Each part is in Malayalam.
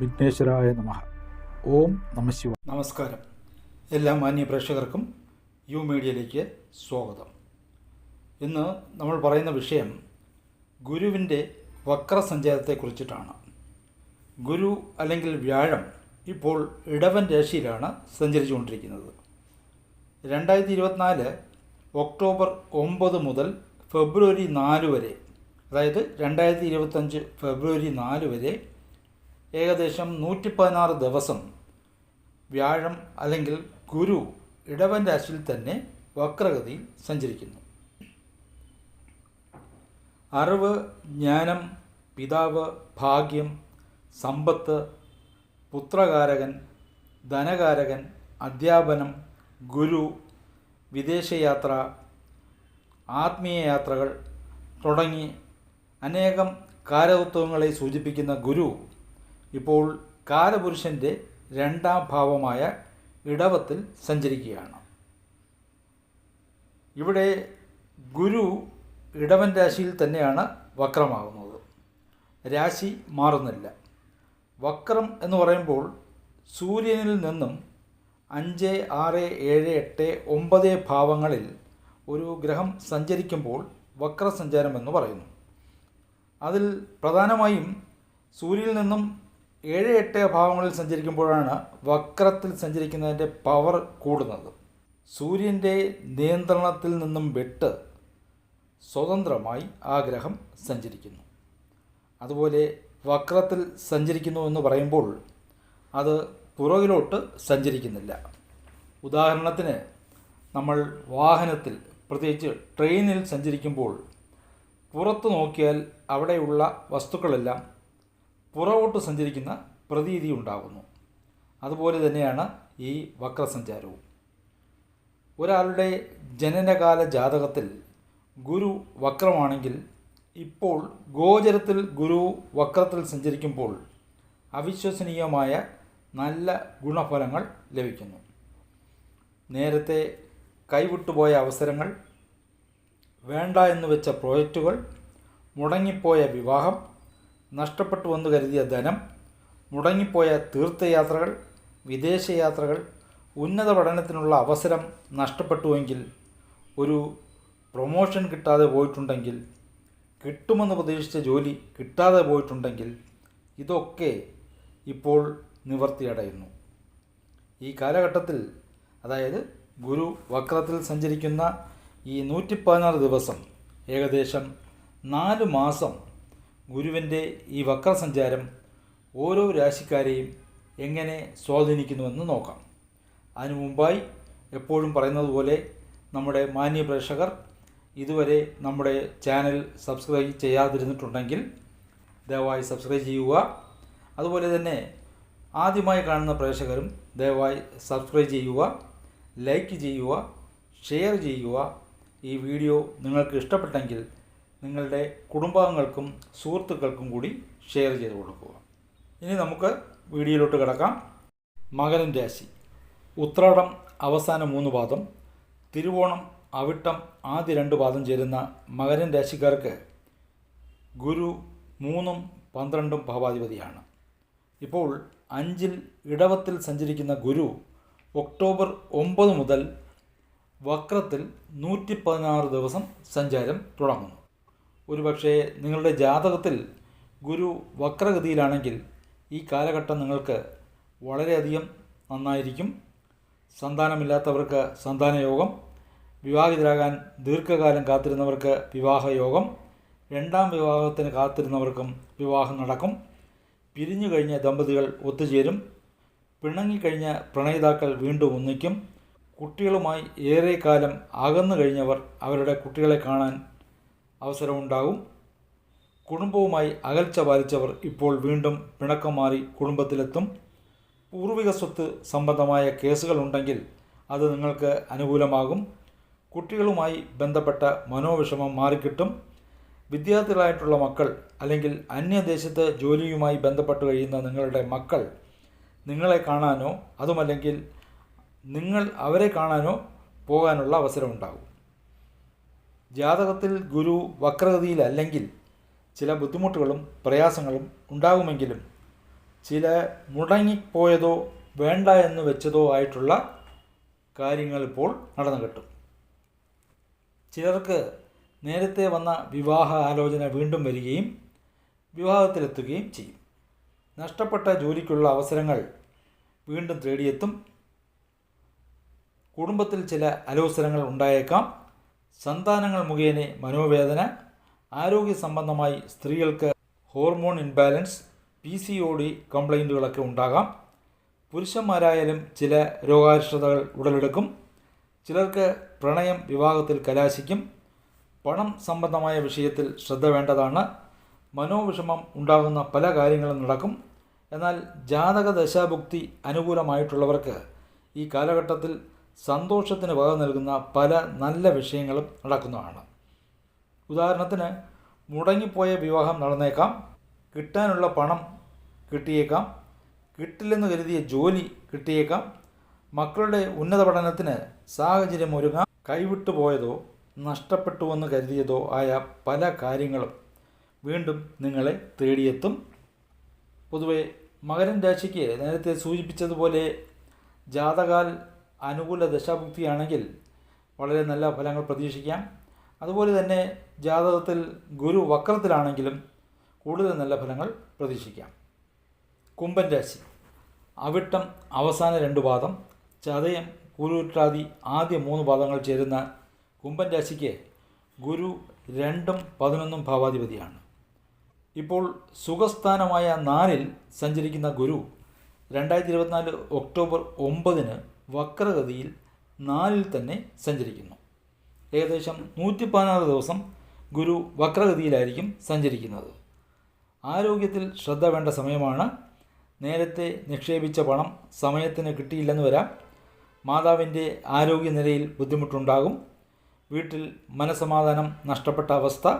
വിഘ്നേശ്വരായ നമ. ഓം നമശിവ നമസ്കാരം. എല്ലാ മാന്യ പ്രേക്ഷകർക്കും യു മീഡിയയിലേക്ക് സ്വാഗതം. ഇന്ന് നമ്മൾ പറയുന്ന വിഷയം ഗുരുവിന്റെ വക്രസഞ്ചാരത്തെക്കുറിച്ചിട്ടാണ് ഗുരു അല്ലെങ്കിൽ വ്യാഴം ഇപ്പോൾ ഇടവൻ രാശിയിലാണ് സഞ്ചരിച്ചുകൊണ്ടിരിക്കുന്നത്. രണ്ടായിരത്തി ഇരുപത്തിനാല് ഒക്ടോബർ ഒമ്പത് മുതൽ ഫെബ്രുവരി നാല് വരെ അതായത് രണ്ടായിരത്തി ഇരുപത്തഞ്ച് ഫെബ്രുവരി നാല് വരെ ഏകദേശം നൂറ്റി പതിനാറ് ദിവസം വ്യാഴം അല്ലെങ്കിൽ ഗുരു ഇടവൻ രാശിയിൽ തന്നെ വക്രഗതിയിൽ സഞ്ചരിക്കുന്നു. അറിവ് ജ്ഞാനം പിതാവ് ഭാഗ്യം സമ്പത്ത് പുത്രകാരകൻ ധനകാരകൻ അധ്യാപനം ഗുരു വിദേശയാത്ര ആത്മീയ യാത്രകൾ തുടങ്ങി അനേകം കാരതത്വങ്ങളെ സൂചിപ്പിക്കുന്ന ഗുരു ഇപ്പോൾ കാലപുരുഷന്റെ രണ്ടാം ഭാവമായ ഇടവത്തിൽ സഞ്ചരിക്കുകയാണ്. ഇവിടെ ഗുരു ഇടവൻ രാശിയിൽ തന്നെയാണ് വക്രമാകുന്നത്. രാശി മാറുന്നില്ല. വക്രം എന്ന് പറയുമ്പോൾ സൂര്യനിൽ നിന്നും അഞ്ച് ആറ് ഏഴ് എട്ട് ഒമ്പത് ഭാവങ്ങളിൽ ഒരു ഗ്രഹം സഞ്ചരിക്കുമ്പോൾ വക്രസഞ്ചാരം എന്ന് പറയുന്നു. അതിൽ പ്രധാനമായും സൂര്യനിൽ നിന്നും ഏഴ് എട്ട് ഭാവങ്ങളിൽ സഞ്ചരിക്കുമ്പോഴാണ് വക്രത്തിൽ സഞ്ചരിക്കുന്നതിന്റെ പവർ കൂടുന്നത്. സൂര്യന്റെ നിയന്ത്രണത്തിൽ നിന്നും വിട്ട് സ്വതന്ത്രമായി ആ ഗ്രഹം സഞ്ചരിക്കുന്നു. അതുപോലെ വക്രത്തിൽ സഞ്ചരിക്കുന്നു എന്ന് പറയുമ്പോൾ അത് പുറകിലോട്ട് സഞ്ചരിക്കുന്നില്ല. ഉദാഹരണത്തിന് നമ്മൾ വാഹനത്തിൽ പ്രത്യേകിച്ച് ട്രെയിനിൽ സഞ്ചരിക്കുമ്പോൾ പുറത്ത് നോക്കിയാൽ അവിടെയുള്ള വസ്തുക്കളെല്ലാം പുറകോട്ട് സഞ്ചരിക്കുന്ന പ്രതീതി ഉണ്ടാകുന്നു. അതുപോലെ തന്നെയാണ് ഈ വക്രസഞ്ചാരവും. ഒരാളുടെ ജനനകാല ജാതകത്തിൽ ഗുരു വക്രമാണെങ്കിൽ ഇപ്പോൾ ഗോചരത്തിൽ ഗുരു വക്രത്തിൽ സഞ്ചരിക്കുമ്പോൾ അവിശ്വസനീയമായ നല്ല ഗുണഫലങ്ങൾ ലഭിക്കുന്നു. നേരത്തെ കൈവിട്ടുപോയ അവസരങ്ങൾ വേണ്ട എന്ന് വെച്ച പ്രോജക്റ്റുകൾ മുടങ്ങിപ്പോയ വിവാഹം നഷ്ടപ്പെട്ടു വന്നു കരുതിയ ധനം മുടങ്ങിപ്പോയ തീർത്ഥയാത്രകൾ വിദേശയാത്രകൾ ഉന്നത പഠനത്തിനുള്ള അവസരം നഷ്ടപ്പെട്ടുവെങ്കിൽ ഒരു പ്രൊമോഷൻ കിട്ടാതെ പോയിട്ടുണ്ടെങ്കിൽ കിട്ടുമെന്ന് പ്രതീക്ഷിച്ച ജോലി കിട്ടാതെ പോയിട്ടുണ്ടെങ്കിൽ ഇതൊക്കെ ഇപ്പോൾ നിവർത്തിയടയുന്നു. ഈ കാലഘട്ടത്തിൽ അതായത് ഗുരു വക്രത്തിൽ സഞ്ചരിക്കുന്ന ഈ നൂറ്റി ദിവസം ഏകദേശം നാല് മാസം ഗുരുവിന്റെ ഈ വക്രസഞ്ചാരം ഓരോ രാശിക്കാരെയും എങ്ങനെ സ്വാധീനിക്കുന്നുവെന്ന് നോക്കാം. അതിനു മുമ്പായി എപ്പോഴും പറയുന്നത് പോലെ നമ്മുടെ മാന്യ പ്രേക്ഷകർ ഇതുവരെ നമ്മുടെ ചാനൽ സബ്സ്ക്രൈബ് ചെയ്യാതിരുന്നിട്ടുണ്ടെങ്കിൽ ദയവായി സബ്സ്ക്രൈബ് ചെയ്യുക. അതുപോലെ തന്നെ ആദ്യമായി കാണുന്ന പ്രേക്ഷകരും ദയവായി സബ്സ്ക്രൈബ് ചെയ്യുക ലൈക്ക് ചെയ്യുക ഷെയർ ചെയ്യുക. ഈ വീഡിയോ നിങ്ങൾക്ക് ഇഷ്ടപ്പെട്ടെങ്കിൽ നിങ്ങളുടെ കുടുംബാംഗങ്ങൾക്കും സുഹൃത്തുക്കൾക്കും കൂടി ഷെയർ ചെയ്ത് കൊടുക്കുക. ഇനി നമുക്ക് വീഡിയോയിലോട്ട് കിടക്കാം. മകരൻ രാശി. ഉത്രാടം അവസാന മൂന്ന് പാദം. തിരുവോണം അവിട്ടം ആദ്യ രണ്ട് പാദം ചേരുന്ന മകരൻ രാശിക്കാർക്ക് ഗുരു മൂന്നും പന്ത്രണ്ടും ഭാവാധിപതിയാണ്. ഇപ്പോൾ അഞ്ചിൽ ഇടവത്തിൽ സഞ്ചരിക്കുന്ന ഗുരു ഒക്ടോബർ ഒമ്പത് മുതൽ വക്രത്തിൽ നൂറ്റി പതിനാറ് ദിവസം സഞ്ചാരം തുടങ്ങുന്നു. ഒരുപക്ഷെ നിങ്ങളുടെ ജാതകത്തിൽ ഗുരു വക്രഗതിയിലാണെങ്കിൽ ഈ കാലഘട്ടം നിങ്ങൾക്ക് വളരെയധികം നന്നായിരിക്കും. സന്താനമില്ലാത്തവർക്ക് സന്താനയോഗം വിവാഹിതരാകാൻ ദീർഘകാലം കാത്തിരുന്നവർക്ക് വിവാഹയോഗം രണ്ടാം വിവാഹത്തിന് കാത്തിരുന്നവർക്കും വിവാഹം നടക്കും. പിരിഞ്ഞു കഴിഞ്ഞ ദമ്പതികൾ ഒത്തുചേരും. പിണങ്ങിക്കഴിഞ്ഞ പ്രണയിതാക്കൾ വീണ്ടും ഒന്നിക്കും. കുട്ടികളുമായി ഏറെക്കാലം അകന്നു കഴിഞ്ഞവർ അവരുടെ കുട്ടികളെ കാണാൻ അവസരമുണ്ടാകും കുടുംബവുമായി അകൽച്ച പാലിച്ചവർ ഇപ്പോൾ വീണ്ടും പിണക്കം മാറി കുടുംബത്തിലെത്തും. പൂർവിക സ്വത്ത് സംബന്ധമായ കേസുകളുണ്ടെങ്കിൽ അത് നിങ്ങൾക്ക് അനുകൂലമാകും. കുട്ടികളുമായി ബന്ധപ്പെട്ട മനോവിഷമം മാറിക്കിട്ടും. വിദ്യാർത്ഥികളായിട്ടുള്ള മക്കൾ അല്ലെങ്കിൽ അന്യദേശത്ത് ജോലിയുമായി ബന്ധപ്പെട്ട് കഴിയുന്ന നിങ്ങളുടെ മക്കൾ നിങ്ങളെ കാണാനോ അതുമല്ലെങ്കിൽ നിങ്ങൾ അവരെ കാണാനോ പോകാനുള്ള അവസരമുണ്ടാകും. ജാതകത്തിൽ ഗുരു വക്രഗതിയിലല്ലെങ്കിൽ ചില ബുദ്ധിമുട്ടുകളും പ്രയാസങ്ങളും ഉണ്ടാകുമെങ്കിലും ചില മുടങ്ങിപ്പോയതോ വേണ്ട എന്ന് വെച്ചതോ ആയിട്ടുള്ള കാര്യങ്ങൾ ഇപ്പോൾ നടന്നു കിട്ടും. ചിലർക്ക് നേരത്തെ വന്ന വിവാഹ ആലോചന വീണ്ടും വരികയും വിവാഹത്തിലെത്തുകയും ചെയ്യും. നഷ്ടപ്പെട്ട ജോലിക്കുള്ള അവസരങ്ങൾ വീണ്ടും തേടിയെത്തും. കുടുംബത്തിൽ ചില അലോസരങ്ങൾ ഉണ്ടായേക്കാം. സന്താനങ്ങൾ മുഖേന മനോവേദന ആരോഗ്യ സംബന്ധമായി സ്ത്രീകൾക്ക് hormone imbalance P C O D കംപ്ലൈന്റുകളൊക്കെ ഉണ്ടാകാം. പുരുഷന്മാരായാലും ചില രോഗാരിഷ്ടതകൾ ഉടലെടുക്കും. ചിലർക്ക് പ്രണയം വിവാഹത്തിൽ കലാശിക്കും. പണം സംബന്ധമായ വിഷയത്തിൽ ശ്രദ്ധ വേണ്ടതാണ്. മനോവിഷമം ഉണ്ടാകുന്ന പല കാര്യങ്ങളും നടക്കും. എന്നാൽ ജാതക ദശാഭുക്തി അനുകൂലമായിട്ടുള്ളവർക്ക് ഈ കാലഘട്ടത്തിൽ സന്തോഷത്തിന് വക നൽകുന്ന പല നല്ല വിഷയങ്ങളും നടക്കുന്നതാണ്. ഉദാഹരണത്തിന് മുടങ്ങിപ്പോയ വിവാഹം നടന്നേക്കാം കിട്ടാനുള്ള പണം കിട്ടിയേക്കാം കിട്ടില്ലെന്ന് കരുതിയ ജോലി കിട്ടിയേക്കാം മക്കളുടെ ഉന്നത പഠനത്തിന് സാഹചര്യം ഒരുങ്ങാം കൈവിട്ടു പോയതോ നഷ്ടപ്പെട്ടുവെന്ന് കരുതിയതോ ആയ പല കാര്യങ്ങളും വീണ്ടും നിങ്ങളെ തേടിയെത്തും. പൊതുവെ മകരൻ രാശിക്ക് നേരത്തെ സൂചിപ്പിച്ചതുപോലെ ജാതകാൽ അനുകൂല ദശാഭുക്തിയാണെങ്കിൽ വളരെ നല്ല ഫലങ്ങൾ പ്രതീക്ഷിക്കാം. അതുപോലെ തന്നെ ജാതകത്തിൽ ഗുരു വക്രത്തിലാണെങ്കിലും കൂടുതൽ നല്ല ഫലങ്ങൾ പ്രതീക്ഷിക്കാം. കുംഭൻ രാശി. അവിട്ടം അവസാന രണ്ട് പാദം. ചതയം പൂരുട്ടാതി ആദ്യ മൂന്ന് പാദങ്ങൾ ചേരുന്ന കുംഭൻ രാശിക്ക് ഗുരു രണ്ടും പതിനൊന്നും ഭാവാധിപതിയാണ്. ഇപ്പോൾ സുഖസ്ഥാനമായ നാലിൽ സഞ്ചരിക്കുന്ന ഗുരു രണ്ടായിരത്തി ഇരുപത്തിനാല് ഒക്ടോബർ ഒമ്പതിന് വക്രഗതിയിൽ നാലിൽ തന്നെ സഞ്ചരിക്കുന്നു. ഏകദേശം നൂറ്റി പതിനാറ് ദിവസം ഗുരു വക്രഗതിയിലായിരിക്കും സഞ്ചരിക്കുന്നത്. ആരോഗ്യത്തിൽ ശ്രദ്ധ വേണ്ട സമയമാണ്. നേരത്തെ നിക്ഷേപിച്ച പണം സമയത്തിന് കിട്ടിയില്ലെന്ന് വരാം. മാതാവിന്റെ ആരോഗ്യനിലയിൽ ബുദ്ധിമുട്ടുണ്ടാകും. വീട്ടിൽ മനസമാധാനം നഷ്ടപ്പെട്ട അവസ്ഥ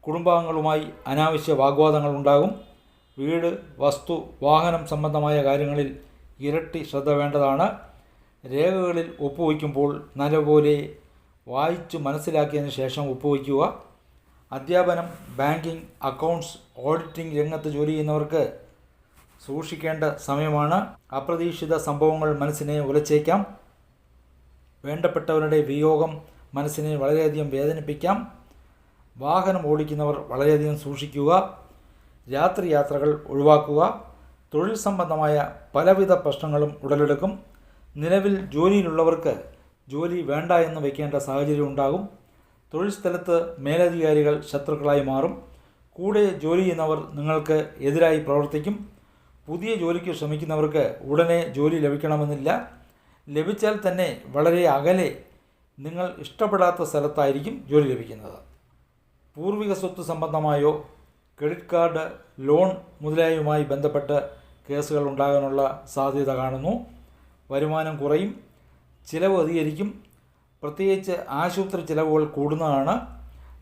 കുടുംബാംഗങ്ങളുമായി അനാവശ്യ വാഗ്വാദങ്ങൾ ഉണ്ടാകും. വീട് വസ്തു വാഹനം സംബന്ധമായ കാര്യങ്ങളിൽ ഇരട്ടി ശ്രദ്ധ വേണ്ടതാണ്. രേഖകളിൽ ഒപ്പുവയ്ക്കുമ്പോൾ നല്ലപോലെ വായിച്ചു മനസ്സിലാക്കിയതിന് ശേഷം ഒപ്പുവയ്ക്കുക. അധ്യാപനം ബാങ്കിംഗ് അക്കൗണ്ട്സ് ഓഡിറ്റിംഗ് രംഗത്ത് ജോലി ചെയ്യുന്നവർക്ക് സൂക്ഷിക്കേണ്ട സമയമാണ്. അപ്രതീക്ഷിത സംഭവങ്ങൾ മനസ്സിനെ ഉലച്ചേക്കാം. വേണ്ടപ്പെട്ടവരുടെ വിയോഗം മനസ്സിനെ വളരെയധികം വേദനിപ്പിക്കാം. വാഹനം ഓടിക്കുന്നവർ വളരെയധികം സൂക്ഷിക്കുക. രാത്രി യാത്രകൾ ഒഴിവാക്കുക. തൊഴിൽ സംബന്ധമായ പലവിധ പ്രശ്നങ്ങളും ഉടലെടുക്കും. നിലവിൽ ജോലിയിലുള്ളവർക്ക് ജോലി വേണ്ട എന്ന് വയ്ക്കേണ്ട സാഹചര്യം ഉണ്ടാകും. തൊഴിൽ സ്ഥലത്ത് മേലധികാരികൾ ശത്രുക്കളായി മാറും. കൂടെ ജോലി ചെയ്യുന്നവർ നിങ്ങൾക്ക് എതിരായി പ്രവർത്തിക്കും. പുതിയ ജോലിക്ക് ശ്രമിക്കുന്നവർക്ക് ഉടനെ ജോലി ലഭിക്കണമെന്നില്ല. ലഭിച്ചാൽ തന്നെ വളരെ അകലെ നിങ്ങൾ ഇഷ്ടപ്പെടാത്ത സ്ഥലത്തായിരിക്കും ജോലി ലഭിക്കുന്നത്. പൂർവിക സ്വത്ത് സംബന്ധമായോ ക്രെഡിറ്റ് കാർഡ് ലോൺ മുതലായവുമായി ബന്ധപ്പെട്ട് കേസുകൾ ഉണ്ടാകാനുള്ള സാധ്യത കാണുന്നു. വരുമാനം കുറയും ചിലവ് അധികരിക്കും. പ്രത്യേകിച്ച് ആശുപത്രി ചിലവുകൾ കൂടുന്നതാണ്.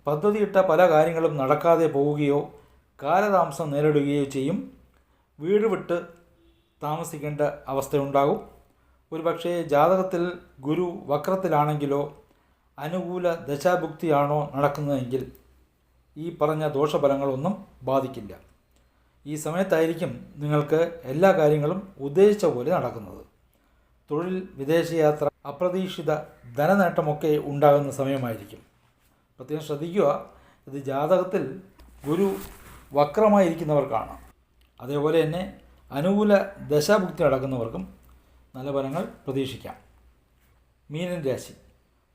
പദ്ധതിയിട്ട പല കാര്യങ്ങളും നടക്കാതെ പോവുകയോ കാലതാമസം നേരിടുകയോ ചെയ്യും. വീട് വിട്ട് താമസിക്കേണ്ട അവസ്ഥയുണ്ടാകും. ഒരുപക്ഷേ ജാതകത്തിൽ ഗുരു വക്രത്തിലാണെങ്കിലോ അനുകൂല ദശാഭുക്തിയാണോ നടക്കുന്നതെങ്കിൽ ഈ പറഞ്ഞ ദോഷഫലങ്ങളൊന്നും ബാധിക്കില്ല. ഈ സമയത്തായിരിക്കും നിങ്ങൾക്ക് എല്ലാ കാര്യങ്ങളും ഉദ്ദേശിച്ച പോലെ നടക്കുന്നത്. തൊഴിൽ വിദേശയാത്ര അപ്രതീക്ഷിത ധനനേട്ടമൊക്കെ ഉണ്ടാകുന്ന സമയമായിരിക്കും. പ്രത്യേകം ശ്രദ്ധിക്കുക ഇത് ജാതകത്തിൽ ഗുരു വക്രമായിരിക്കുന്നവർക്കാണ്. അതേപോലെ തന്നെ അനുകൂല ദശാഭുക്തി അടക്കുന്നവർക്കും നല്ല ഫലങ്ങൾ പ്രതീക്ഷിക്കാം. മീനൻ രാശി.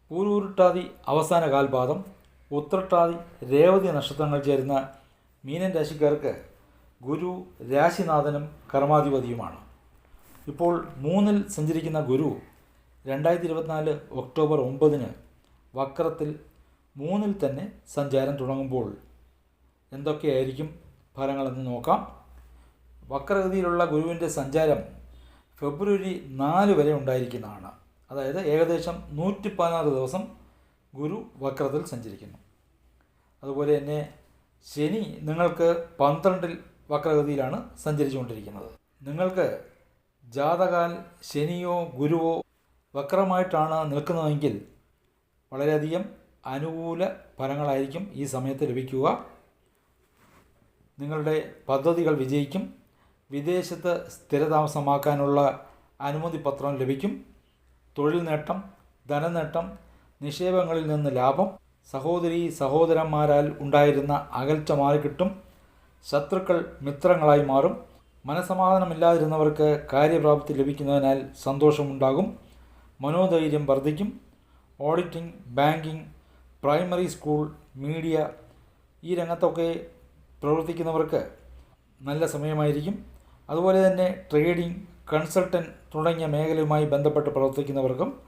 പൂരൂരുട്ടാതി അവസാന കാൽപാദം ഉത്രട്ടാതി രേവതി നക്ഷത്രങ്ങൾ ചേരുന്ന മീനൻ രാശിക്കാർക്ക് ഗുരു രാശിനാഥനും കർമാധിപതിയുമാണ്. ഇപ്പോൾ മൂന്നിൽ സഞ്ചരിക്കുന്ന ഗുരു രണ്ടായിരത്തി ഇരുപത്തിനാല് ഒക്ടോബർ ഒമ്പതിന് വക്രത്തിൽ മൂന്നിൽ തന്നെ സഞ്ചാരം തുടങ്ങുമ്പോൾ എന്തൊക്കെയായിരിക്കും ഫലങ്ങളെന്ന് നോക്കാം. വക്രഗതിയിലുള്ള ഗുരുവിന്റെ സഞ്ചാരം ഫെബ്രുവരി നാല് വരെ ഉണ്ടായിരിക്കുന്നതാണ്. അതായത് ഏകദേശം നൂറ്റി പതിനാറ് ദിവസം ഗുരു വക്രത്തിൽ സഞ്ചരിക്കുന്നു. അതുപോലെ തന്നെ ശനി നിങ്ങൾക്ക് പന്ത്രണ്ടിൽ വക്രഗതിയിലാണ് സഞ്ചരിച്ചുകൊണ്ടിരിക്കുന്നത്. നിങ്ങൾക്ക് ജാതകാൽ ശനിയോ ഗുരുവോ വക്രമായിട്ടാണ് നിൽക്കുന്നതെങ്കിൽ വളരെയധികം അനുകൂല ഫലങ്ങളായിരിക്കും ഈ സമയത്ത് ലഭിക്കുക. നിങ്ങളുടെ പദ്ധതികൾ വിജയിക്കും. വിദേശത്ത് സ്ഥിരതാമസമാക്കാനുള്ള അനുമതി പത്രം ലഭിക്കും. തൊഴിൽ നേട്ടം ധനനേട്ടം നിക്ഷേപങ്ങളിൽ നിന്ന് ലാഭം സഹോദരി സഹോദരന്മാരാൽ ഉണ്ടായിരുന്ന അകൽച്ച മാറിക്കിട്ടും. ശത്രുക്കൾ മിത്രങ്ങളായി മാറും. മനസമാധാനമില്ലാതിരുന്നവർക്ക് കാര്യപ്രാപ്തി ലഭിക്കുന്നതിനാൽ സന്തോഷമുണ്ടാകും. മനോധൈര്യം വർദ്ധിക്കും. Auditing banking primary school media ഈ രംഗത്തൊക്കെ പ്രവർത്തിക്കുന്നവർക്ക് നല്ല സമയമായിരിക്കും. അതുപോലെ തന്നെ ട്രേഡിംഗ് കൺസൾട്ടന്റ് തുടങ്ങിയ മേഖലയുമായി ബന്ധപ്പെട്ട് പ്രവർത്തിക്കുന്നവർക്കും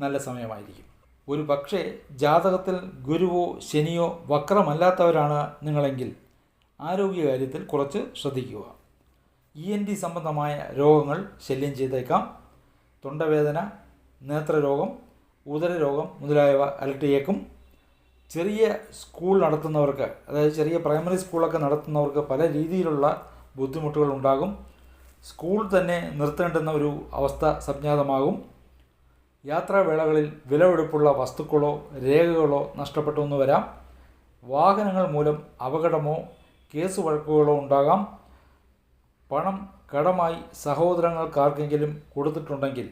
നല്ല സമയമായിരിക്കും. ഒരു പക്ഷേ ജാതകത്തിൽ ഗുരുവോ ശനിയോ വക്രമല്ലാത്തവരാണ് നിങ്ങളെങ്കിൽ ആരോഗ്യകാര്യത്തിൽ കുറച്ച് ശ്രദ്ധിക്കുക. ഇ എൻ ടി സംബന്ധമായ രോഗങ്ങൾ ശല്യം ചെയ്തേക്കാം. തൊണ്ടവേദന നേത്രരോഗം ഉദരരോഗം മുതലായവ അലട്ടിയേക്കും. ചെറിയ സ്കൂൾ നടത്തുന്നവർക്ക് അതായത് ചെറിയ പ്രൈമറി സ്കൂളൊക്കെ നടത്തുന്നവർക്ക് പല രീതിയിലുള്ള ബുദ്ധിമുട്ടുകൾ ഉണ്ടാകും. സ്കൂൾ തന്നെ നിർത്തേണ്ടുന്ന ഒരു അവസ്ഥ സംജാതമാകും. യാത്രാവേളകളിൽ വിലവെടുപ്പുള്ള വസ്തുക്കളോ രേഖകളോ നഷ്ടപ്പെട്ടു വരാം. വാഹനങ്ങൾ മൂലം അപകടമോ കേസ് വഴക്കുകളോ ഉണ്ടാകാം. പണം കടമായി സഹോദരങ്ങൾക്കാർക്കെങ്കിലും കൊടുത്തിട്ടുണ്ടെങ്കിൽ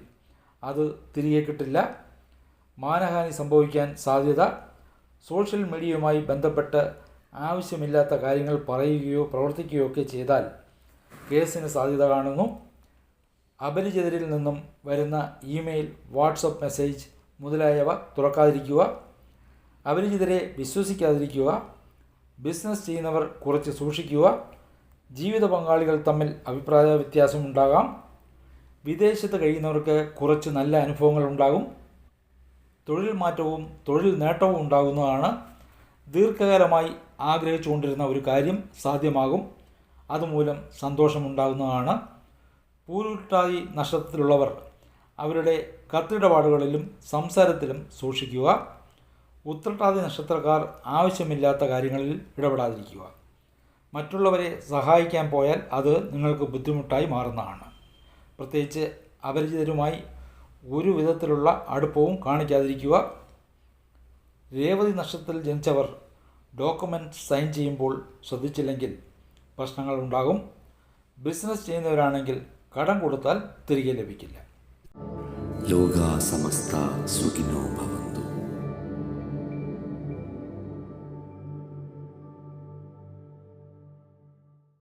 അത് തിരികെ കിട്ടില്ല. മാനഹാനി സംഭവിക്കാൻ സാധ്യത. സോഷ്യൽ മീഡിയയുമായി ബന്ധപ്പെട്ട് ആവശ്യമില്ലാത്ത കാര്യങ്ങൾ പറയുകയോ പ്രവർത്തിക്കുകയോ ഒക്കെ ചെയ്താൽ കേസിന് സാധ്യത കാണുന്നു. അപരിചിതരിൽ നിന്നും വരുന്ന ഇമെയിൽ വാട്സപ്പ് മെസ്സേജ് മുതലായവ തുറക്കാതിരിക്കുക. അപരിചിതരെ വിശ്വസിക്കാതിരിക്കുക. ബിസിനസ് ചെയ്യുന്നവർ കുറച്ച് സൂക്ഷിക്കുക. ജീവിത പങ്കാളികൾ തമ്മിൽ അഭിപ്രായ വ്യത്യാസം ഉണ്ടാകാം. വിദേശത്ത് കഴിയുന്നവർക്ക് കുറച്ച് നല്ല അനുഭവങ്ങൾ ഉണ്ടാകും. തൊഴിൽ മാറ്റവും തൊഴിൽ നേട്ടവും ഉണ്ടാകുന്നതാണ്. ദീർഘകാലമായി ആഗ്രഹിച്ചുകൊണ്ടിരുന്ന ഒരു കാര്യം സാധ്യമാകും. അതുമൂലം സന്തോഷമുണ്ടാകുന്നതാണ് പൂരുട്ടായി നഷ്ടത്തിലുള്ളവർ അവരുടെ കത്തിടപാടുകളിലും സംസാരത്തിലും സൂക്ഷിക്കുക. ഉത്രട്ടാതി നക്ഷത്രക്കാർ ആവശ്യമില്ലാത്ത കാര്യങ്ങളിൽ ഇടപെടാതിരിക്കുക. മറ്റുള്ളവരെ സഹായിക്കാൻ പോയാൽ അത് നിങ്ങൾക്ക് ബുദ്ധിമുട്ടായി മാറുന്നതാണ്. പ്രത്യേകിച്ച് അപരിചിതരുമായി ഒരു വിധത്തിലുള്ള അടുപ്പവും കാണിക്കാതിരിക്കുക. രേവതി നക്ഷത്രത്തിൽ ജനിച്ചവർ ഡോക്യുമെന്റ് സൈൻ ചെയ്യുമ്പോൾ ശ്രദ്ധിച്ചില്ലെങ്കിൽ പ്രശ്നങ്ങൾ ഉണ്ടാകും. ബിസിനസ് ചെയ്യുന്നവരാണെങ്കിൽ കടം കൊടുത്താൽ തിരികെ ലഭിക്കില്ല. ലോകാസമസ്ത സമസ്ത സുഖിനോ ഭവന്തു